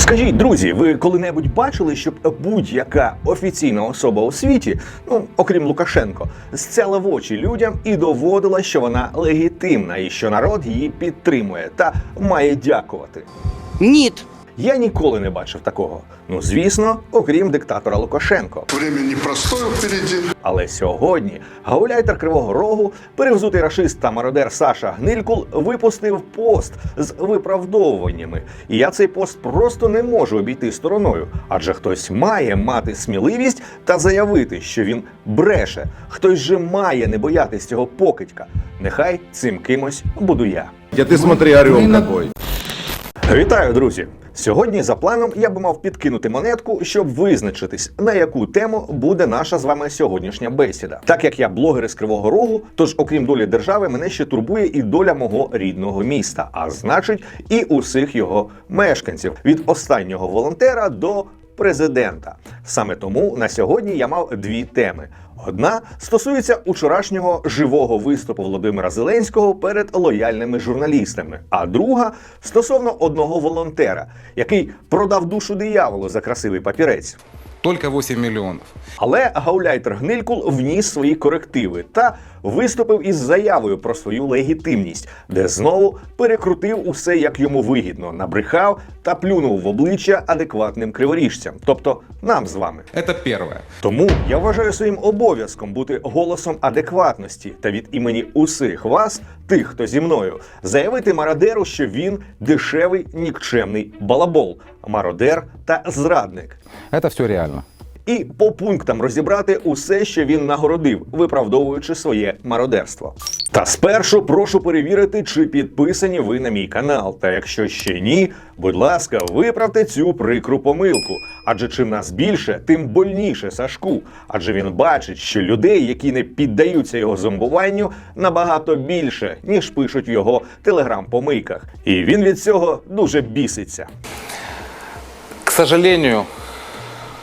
Скажіть, друзі, ви коли-небудь бачили, щоб будь-яка офіційна особа у світі, ну окрім Лукашенко, зцяла в очі людям і доводила, що вона легітимна і що народ її підтримує та має дякувати? Нет. Я ніколи не бачив такого. Ну звісно, окрім диктатора Лукашенко. Время непростое впереди. Але сьогодні гауляйтер Кривого Рогу, перевзутий рашист та мародер Саша Гнилькул випустив пост з виправдовуваннями. І я цей пост просто не можу обійти стороною, адже хтось має мати сміливість та заявити, що він бреше. Хтось же має не боятись цього покидька. Нехай цим кимось буду я. Я ты смотри, орел какой. Вітаю, друзі! Сьогодні за планом я би мав підкинути монетку, щоб визначитись, на яку тему буде наша з вами сьогоднішня бесіда. Так як я блогер із Кривого Рогу, тож окрім долі держави, мене ще турбує і доля мого рідного міста, а значить, і усіх його мешканців від останнього волонтера до президента. Саме тому на сьогодні я мав дві теми. Одна стосується учорашнього живого виступу Володимира Зеленського перед лояльними журналістами, а друга стосовно одного волонтера, який продав душу дияволу за красивий папірець. Только 8 миллионов. Але гауляйтер Гнилькул вніс свої корективи та виступив із заявою про свою легітимність, де знову перекрутив усе як йому вигідно, набрехав та плюнув в обличчя адекватним криворіжцям, тобто нам з вами. Это первое. Тому я вважаю своїм обов'язком бути голосом адекватності та від імені усіх вас, тих, хто зі мною, заявити мародеру, що він дешевий нікчемний балабол, мародер та зрадник. Это все реально. І по пунктам розібрати усе, що він нагородив, виправдовуючи своє мародерство. Та спершу прошу перевірити, чи підписані ви на мій канал. Та якщо ще ні, будь ласка, виправте цю прикру помилку. Адже чим нас більше, тим больніше Сашку. Адже він бачить, що людей, які не піддаються його зомбуванню, набагато більше, ніж пишуть в його телеграм-помийках. І він від цього дуже біситься. К сожалению,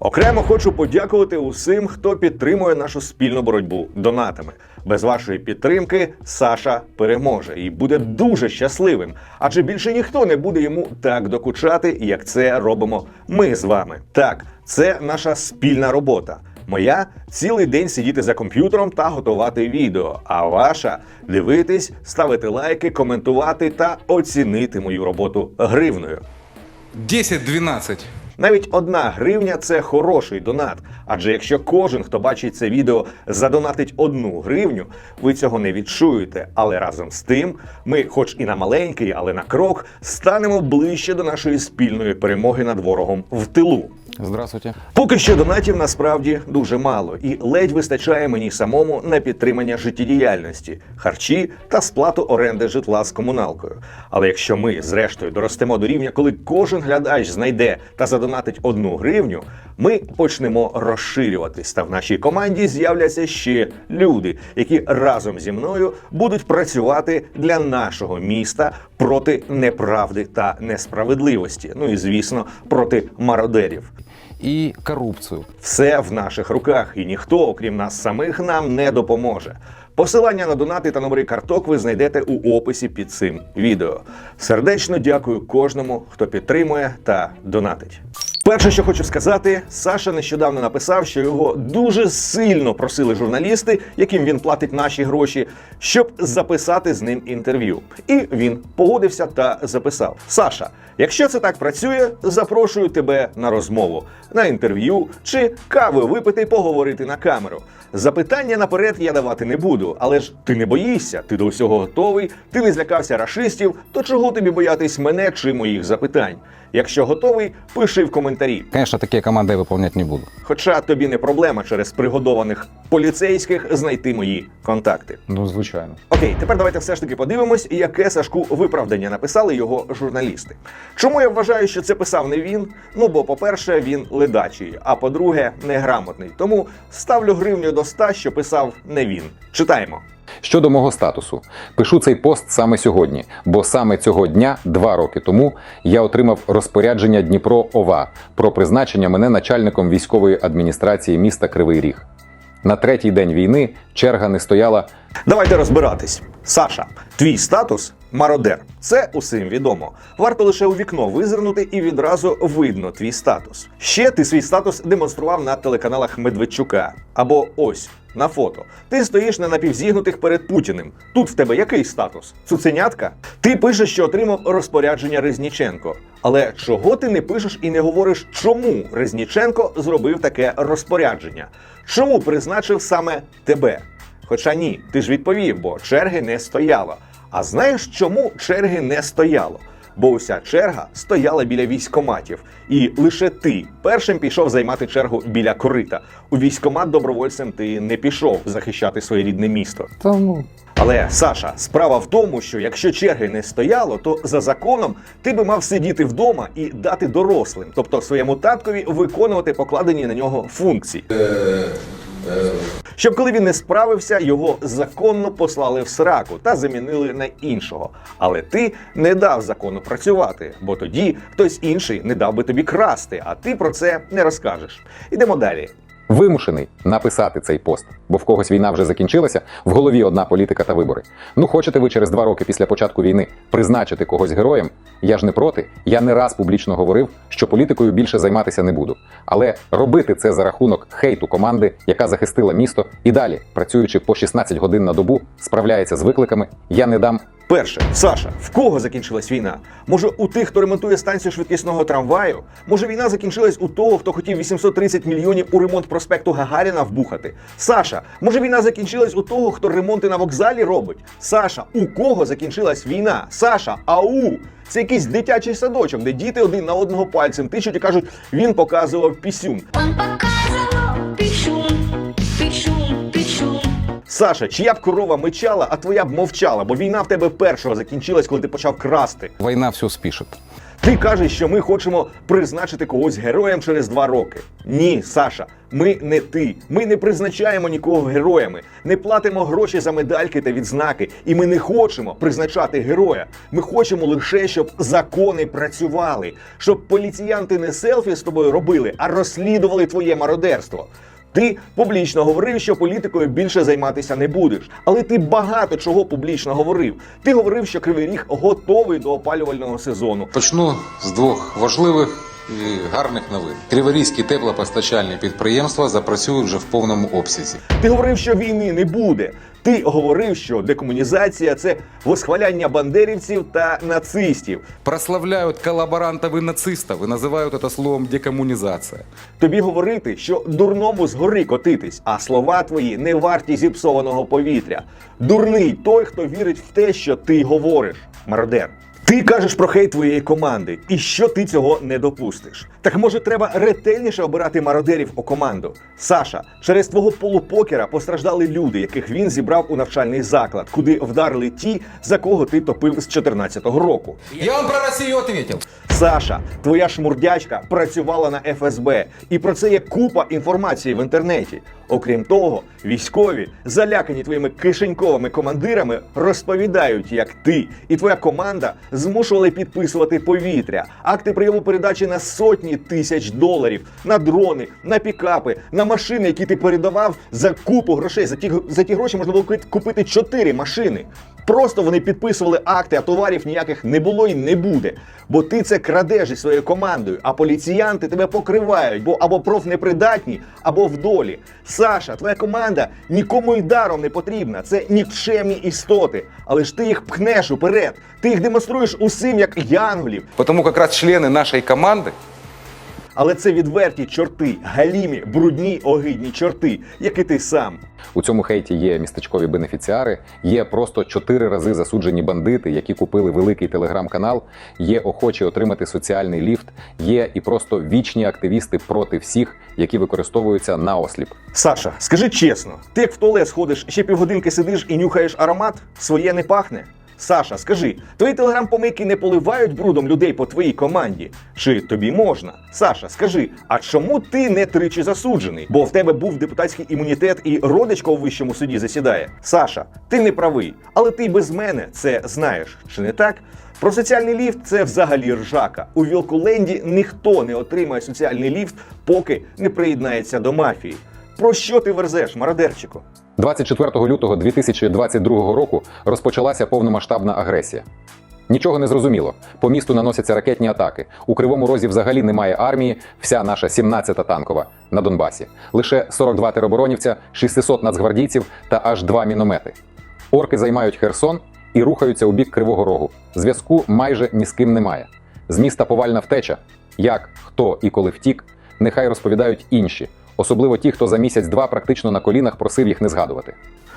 Окремо хочу подякувати усім, хто підтримує нашу спільну боротьбу донатами. Без вашої підтримки Саша переможе і буде дуже щасливим, адже більше ніхто не буде йому так докучати, як це робимо ми з вами. Так, це наша спільна робота. Моя цілий день сидіти за комп'ютером та готувати відео. А ваша дивитись, ставити лайки, коментувати та оцінити мою роботу гривною. 10-12. Навіть одна гривня це хороший донат. Адже якщо кожен, хто бачить це відео, задонатить одну гривню, ви цього не відчуєте. Але разом з тим, ми, хоч і на маленький, але на крок, станемо ближче до нашої спільної перемоги над ворогом в тилу. Здравствуйте. Поки що донатів насправді дуже мало, і ледь вистачає мені самому на підтримання життєдіяльності, харчі та сплату оренди житла з комуналкою. Але якщо ми, зрештою, доростемо до рівня, коли кожен глядач знайде та задонатить одну гривню, ми почнемо розширюватись. Та в нашій команді з'являться ще люди, які разом зі мною будуть працювати для нашого міста проти неправди та несправедливості. Ну і звісно, проти мародерів. И коррупцию. Все в наших руках, і ніхто, окрім нас самих, нам не допоможе. Посилання на донати та номери карток ви знайдете у описі під цим відео. Сердечно дякую кожному, хто підтримує та донатить. Перше, що хочу сказати, Саша нещодавно написав, що його дуже сильно просили журналісти, яким він платить наші гроші, щоб записати з ним інтерв'ю. І він погодився та записав: Саша, якщо це так працює, запрошую тебе на розмову, на інтерв'ю чи кави випити, поговорити на камеру. Запитання наперед я давати не буду, але ж ти не боїшся, ти до всього готовий, ти не злякався рашистів, то чого тобі боятись мене чи моїх запитань? Якщо готовий, пиши в коментарі. Конечно, такие команды я выполнять не буду. Хоча тобі не проблема через пригодованих поліцейських знайти мої контакти. Ну, звичайно. Окей, тепер давайте все ж таки подивимось, яке Сашку виправдання написали його журналісти. Чому я вважаю, що це писав не він? Ну бо, по-перше, він ледачий, а по-друге, неграмотний. Тому ставлю гривню до 100, що писав не він. Читаємо. Щодо мого статусу, пишу цей пост саме сьогодні, бо саме цього дня, два роки тому, я отримав розпорядження Дніпро ОВА про призначення мене начальником військової адміністрації міста Кривий Ріг. На третій день війни черга не стояла Давайте розбиратись. Саша, твій статус мародер. Це усім відомо. Варто лише у вікно визирнути і відразу видно твій статус. Ще ти свій статус демонстрував на телеканалах Медведчука. Або ось на фото. Ти стоїш на напівзігнутих перед Путіним. Тут в тебе який статус? Цуценятка? Ти пишеш, що отримав розпорядження Резніченко. Але чого ти не пишеш і не говориш, чому Резніченко зробив таке розпорядження? Чому призначив саме тебе? Хоча ні, ти ж відповів, бо черги не стояло. А знаєш, чому черги не стояло? Бо уся черга стояла біля військоматів, і лише ти першим пішов займати чергу біля корита. У військомат добровольцем ти не пішов захищати своє рідне місто. Да ну, Але Саша, справа в тому, що якщо черги не стояло, то за законом ти би мав сидіти вдома і дати дорослим, тобто своєму таткові виконувати покладені на нього функції. Щоб коли він не справився, його законно послали в сраку та замінили на іншого. Але ти не дав закону працювати, бо тоді хтось інший не дав би тобі красти, а ти про це не розкажеш. Ідемо далі. Вимушений написати цей пост, бо в когось війна вже закінчилася, в голові одна політика та вибори. Ну хочете ви через два роки після початку війни призначити когось героєм? Я ж не проти. Я не раз публічно говорив, що політикою більше займатися не буду. Але робити це за рахунок хейту команди, яка захистила місто, і далі, працюючи по 16 годин на добу, справляється з викликами, я не дам Перше, Саша, в кого закінчилась війна? Може, у тих, хто ремонтує станцію швидкісного трамваю? Може, війна закінчилась у того, хто хотів 830 мільйонів у ремонт проспекту Гагаріна вбухати? Саша, може війна закінчилась у того, хто ремонти на вокзалі робить? Саша, у кого закінчилась війна? Саша, ау! Це якийсь дитячий садочок, де діти один на одного пальцем тичуть і кажуть, він показував пісюн. Саша, чия б корова мичала, а твоя б мовчала, бо війна в тебе першого закінчилась, коли ти почав красти. война все спишет. Ти кажеш, що ми хочемо призначити когось героєм через два роки. Ні, Саша, ми не ти. Ми не призначаємо нікого героями, не платимо гроші за медальки та відзнаки, і ми не хочемо призначати героя. Ми хочемо лише, щоб закони працювали, щоб поліціянти не селфі з тобою робили, а розслідували твоє мародерство. Ти публічно говорив, що політикою більше займатися не будеш, але ти багато чого публічно говорив. Ти говорив, що Кривий Ріг готовий до опалювального сезону. Почну з двох важливих і гарних новин. Криворізькі теплопостачальні підприємства запрацюють вже в повному обсязі. Ти говорив, що війни не буде. Ти говорив, що декомунізація це восхваляння бандерівців та нацистів. Прославляют коллаборантов и нацистов и называют это словом декоммунизация. Тобі говорити, що дурному згори котитись, а слова твої не варті зіпсованого повітря. Дурний той, хто вірить в те, що ти говориш, мародер. Ти кажеш про хейт твоєї команди, і що ти цього не допустиш. Так може треба ретельніше обирати мародерів у команду. Саша, через твого полупокера постраждали люди, яких він зібрав у навчальний заклад, куди вдарили ті, за кого ти топив з 14-го року. Я вам про Россию ответил. Саша, твоя шмурдячка працювала на ФСБ, і про це є купа інформації в інтернеті. Окрім того, військові, залякані твоїми кишеньковими командирами, розповідають, як ти і твоя команда змушували підписувати повітря, акти прийому передачі на сотні тисяч доларів, на дрони, на пікапи, на машини, які ти передавав за купу грошей. За ті, за ті гроші можна було купити чотири машини. Просто вони підписували акти, а товарів ніяких не було і не буде. Бо ти це крадеш із своєю командою, а поліціянти тебе покривають, бо або профнепридатні, або в долі. Саша, твоя команда нікому й даром не потрібна. Це нікчемні істоти. Але ж ти їх пхнеш уперед. Ти їх демонструєш усім як янголів. Потому как раз члены нашей команды Але це відверті чорти, галімі, брудні, огидні чорти, як і ти сам. У цьому хейті є містечкові бенефіціари, є просто чотири рази засуджені бандити, які купили великий телеграм-канал, є охочі отримати соціальний ліфт, є і просто вічні активісти проти всіх, які використовуються на осліп. Саша, скажи чесно, ти як в туалет сходиш, ще півгодинки сидиш і нюхаєш аромат, своє не пахне? Саша, скажи, твої телеграм-помийки не поливають брудом людей по твоїй команді? Чи тобі можна? Саша, скажи, а чому ти не тричі засуджений? Бо в тебе був депутатський імунітет і родичка у вищому суді засідає. Саша, ти не правий, але ти без мене це знаєш, чи не так? Про соціальний ліфт це взагалі ржака. У Вілкуленді ніхто не отримає соціальний ліфт, поки не приєднається до мафії. Про що ти верзеш, мародерчику? 24 лютого 2022 року розпочалася повномасштабна агресія. Нічого не зрозуміло. По місту наносяться ракетні атаки. У Кривому Розі взагалі немає армії, вся наша 17-та танкова на Донбасі. Лише 42 тероборонівця, 600 нацгвардійців та аж два міномети. Орки займають Херсон і рухаються у бік Кривого Рогу. Зв'язку майже ні з ким немає. З міста повальна втеча. Як, хто і коли втік, нехай розповідають інші, особливо ті, хто за місяць-два практично на колінах просив їх не згадувати.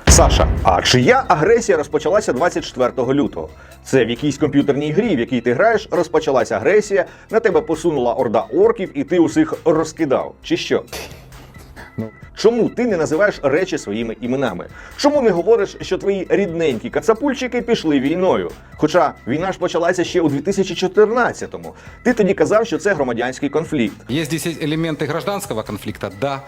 Саша, а чия агресія розпочалася 24 лютого? Це в якійсь комп'ютерній грі, в якій ти граєш, розпочалася агресія, на тебе посунула орда орків, і ти усіх розкидав. Чи що? Чому ти не називаєш речі своїми іменами? Чому не говориш, що твої рідненькі кацапульчики пішли війною? Хоча війна ж почалася ще у 2014-му. Ти тоді казав, що це громадянський конфлікт. Есть здесь элементы гражданского конфликта? Да.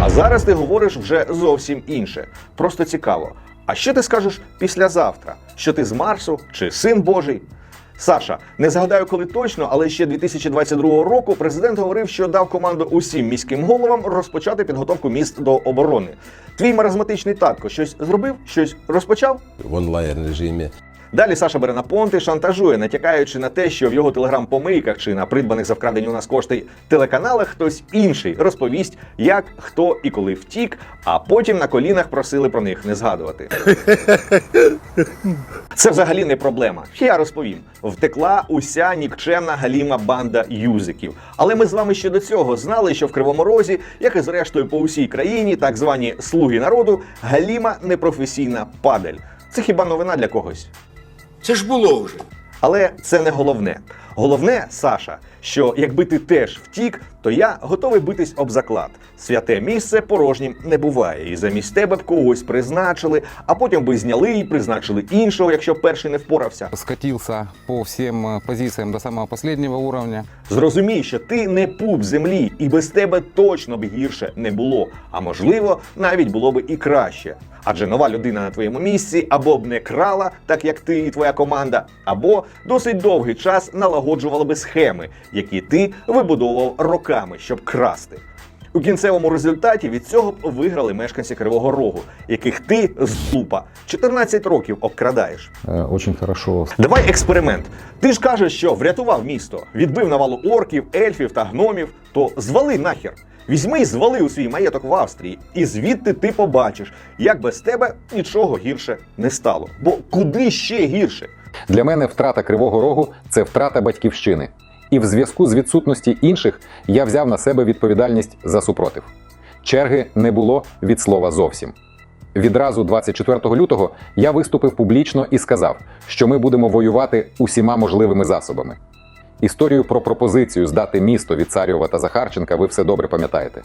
А зараз ти говориш вже зовсім інше. Просто цікаво. А що ти скажеш післязавтра? Що ти з Марсу чи син Божий? Саша, не згадаю коли точно, але ще 2022 року президент говорив, що дав команду усім міським головам розпочати підготовку міст до оборони. Твій маразматичний татко щось зробив, щось розпочав? в онлайн режимі. Далі Саша бере на понти, шантажує, натякаючи на те, що в його телеграм-помийках чи на придбаних за вкрадені у нас кошти телеканалах хтось інший розповість, як, хто і коли втік, а потім на колінах просили про них не згадувати. Це взагалі не проблема. Я розповім. Втекла уся нікчемна галіма банда юзиків. Але ми з вами ще до цього знали, що в Кривому Розі, як і зрештою по усій країні, так звані слуги народу, галіма непрофесійна падаль. Це хіба новина для когось? Це ж було вже. Але це не головне. Головне, Саша, що якби ти теж втік, то я готовий битись об заклад. Святе місце порожнім не буває, і замість тебе б когось призначили, а потім би зняли і призначили іншого, якщо перший не впорався. Скатился по всем э, позициям до самого последнего уровня. Зрозумій, що ти не пуп землі, і без тебе точно б гірше не було. А можливо, навіть було б і краще. Адже нова людина на твоєму місці або б не крала, так як ти і твоя команда, або досить довгий час налагоджувала би схеми, які ти вибудовував роками, щоб красти. У кінцевому результаті від цього б виграли мешканці Кривого Рогу, яких ти з лупа 14 років обкрадаєш. Очень хорошо Давай експеримент. Ти ж кажеш, що врятував місто, відбив навалу орків, ельфів та гномів, то звали нахер. Візьми і звали у свій маєток в Австрії, і звідти ти побачиш, як без тебе нічого гірше не стало. Бо куди ще гірше? Для мене втрата Кривого Рогу це втрата батьківщини. І в зв'язку з відсутності інших я взяв на себе відповідальність за супротив. Черги не було від слова зовсім. Відразу 24 лютого я виступив публічно і сказав, що ми будемо воювати усіма можливими засобами. Історію про пропозицію здати місто від Царєва та Захарченка ви все добре пам'ятаєте.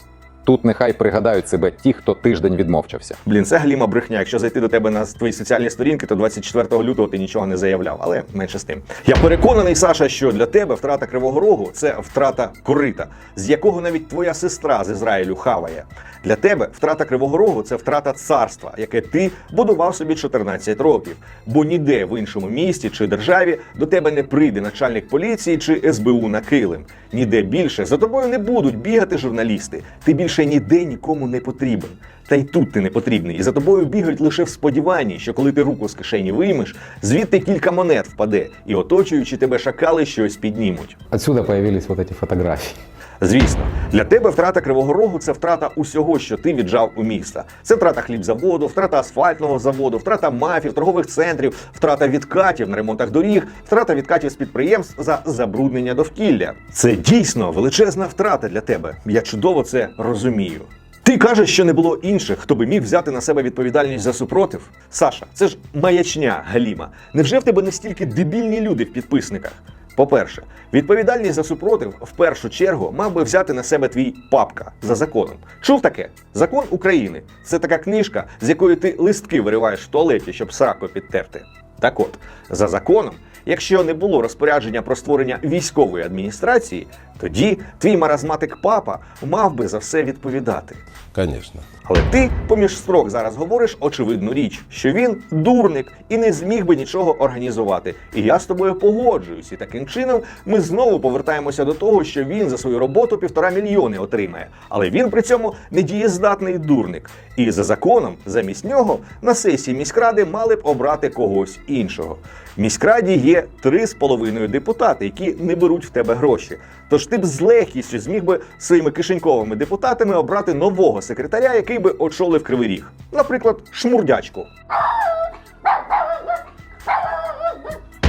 Тут нехай пригадають себе ті, хто тиждень відмовчався. Блін, це галіма брехня. Якщо зайти до тебе на твої соціальні сторінки, то 24 лютого ти нічого не заявляв, але менше з тим. Я переконаний, Саша, що для тебе втрата Кривого Рогу це втрата корита, з якого навіть твоя сестра з Ізраїлю хаває. Для тебе втрата Кривого Рогу це втрата царства, яке ти будував собі 14 років. Бо ніде в іншому місті чи державі до тебе не прийде начальник поліції чи СБУ на килим. Ніде більше за тобою не будуть бігати журналісти. Ти більше ніде нікому не потрібен. Та й тут ти не потрібний, і за тобою бігають лише в сподіванні, що коли ти руку з кишені виймеш, звідти кілька монет впаде, і оточуючи тебе шакали щось піднімуть. Отсюда появились вот эти фотографии. Звісно, для тебе втрата Кривого Рогу це втрата усього, що ти віджав у міста. Це втрата хлібзаводу, втрата асфальтного заводу, втрата мафів, торгових центрів, втрата відкатів на ремонтах доріг, втрата відкатів з підприємств за забруднення довкілля. Це дійсно величезна втрата для тебе. Я чудово це розумію. Ти кажеш, що не було інших, хто би міг взяти на себе відповідальність за супротив. Саша, це ж маячня Галіма. Невже в тебе настільки дебільні люди в підписниках? По-перше, відповідальність за супротив в першу чергу мав би взяти на себе твій папка за законом. Чув таке? Закон України це така книжка, з якої ти листки вириваєш в туалеті, щоб сраку підтерти. Так от, за законом, якщо не було розпорядження про створення військової адміністрації, Тоді твій маразматик папа мав би за все відповідати. Конечно. Але ти поміж строк зараз говориш очевидну річ, що він дурник і не зміг би нічого організувати. І я з тобою погоджуюсь. І таким чином ми знову повертаємося до того, що він за свою роботу півтора мільйони отримає. Але він при цьому недієздатний дурник. І за законом, замість нього, на сесії міськради мали б обрати когось іншого. В міськраді є три з половиною депутати, які не беруть в тебе гроші. Тож ти б з легкістю зміг би своїми кишеньковими депутатами обрати нового секретаря, який би очолив кривий ріг. Наприклад, шмурдячку.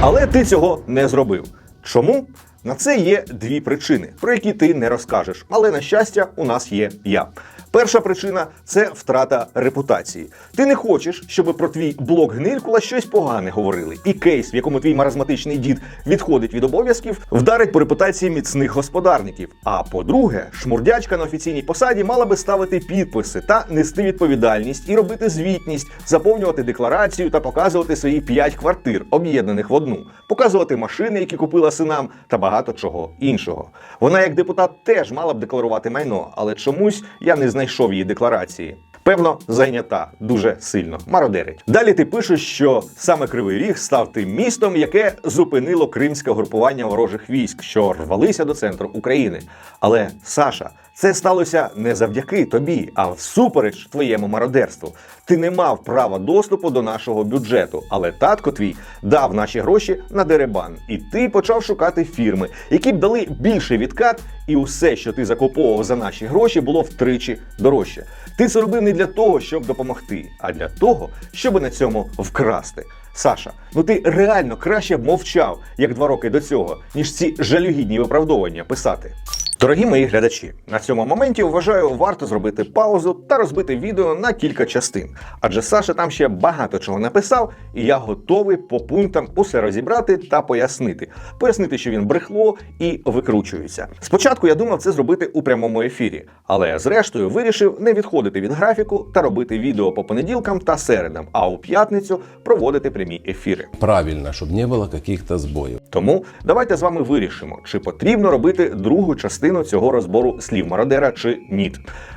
Але ти цього не зробив. Чому? На це є дві причини, про які ти не розкажеш. Але на щастя, у нас є я. Перша причина це втрата репутації. Ти не хочеш, щоб про твій блог Гнилькула щось погане говорили. І кейс, в якому твій маразматичний дід відходить від обов'язків, вдарить по репутації міцних господарників. А по-друге, шмурдячка на офіційній посаді мала би ставити підписи та нести відповідальність і робити звітність, заповнювати декларацію та показувати свої п'ять квартир, об'єднаних в одну, показувати машини, які купила синам, та багато чого іншого. Вона, як депутат, теж мала б декларувати майно, але чомусь я не знайшов її декларації. Певно, зайнята дуже сильно, мародерить. Далі ти пишеш, що саме Кривий Ріг став тим містом, яке зупинило кримське групування ворожих військ, що рвалися до центру України. Але Саша, це сталося не завдяки тобі, а всупереч твоєму мародерству. Ти не мав права доступу до нашого бюджету, але татко твій дав наші гроші на деребан, і ти почав шукати фірми, які б дали більший відкат, і усе, що ти закуповував за наші гроші, було втричі дорожче. Ти це робив не для того, щоб допомогти, а для того, щоб на цьому вкрасти. Саша, ну ти реально краще б мовчав, як два роки до цього, ніж ці жалюгідні виправдовування писати. Дорогі мої глядачі, на цьому моменті вважаю, варто зробити паузу та розбити відео на кілька частин. Адже Саша там ще багато чого написав, і я готовий по пунктам усе розібрати та пояснити. Пояснити, що він брехло і викручується. Спочатку я думав це зробити у прямому ефірі, але зрештою вирішив не відходити від графіку та робити відео по понеділкам та середам, а у п'ятницю проводити прямі ефіри. Правильно, чтобы не было каких-то сбоев. Тому давайте з вами вирішимо, чи потрібно робити другу частину цього розбору слів мародера чи ні.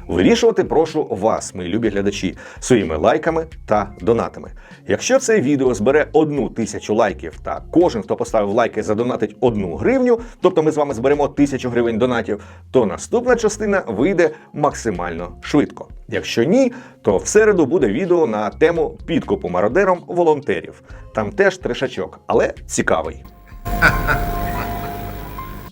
Вирішувати прошу вас, мої любі глядачі, своїми лайками та донатами. Якщо це відео збере одну тисячу лайків, та кожен, хто поставив лайки, задонатить одну гривню, тобто ми з вами зберемо тисячу гривень донатів, то наступна частина вийде максимально швидко. Якщо ні, то в середу буде відео на тему підкупу мародером волонтерів. Там теж трешачок, але цікавий.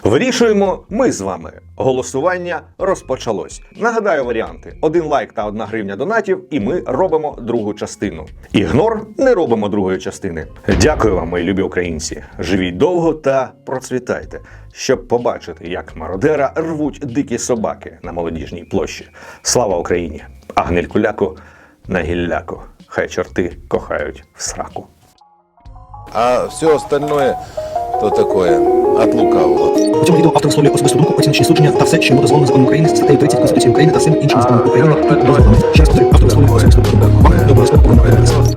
Вирішуємо ми з вами. Голосування розпочалось. Нагадаю варіанти: один лайк та одна гривня донатів, і ми робимо другу частину. Ігнор не робимо другої частини. Дякую вам, мої любі українці. Живіть довго та процвітайте, щоб побачити, як мародера рвуть дикі собаки на молодіжній площі. Слава Україні! А гнилькуляку на гілляку. Хай чорти кохають в сраку. А все остальное, то такое, от лукавого. У цьому відео автор висловлює особисту думку, оціночні судження та все, що йому дозволено законом України, статтею 30 Конституції України та всім іншим законом України і дозволами. Ще раз повторюю, автор висловлює особисту думку. Вам не обов'язково повинна передатися.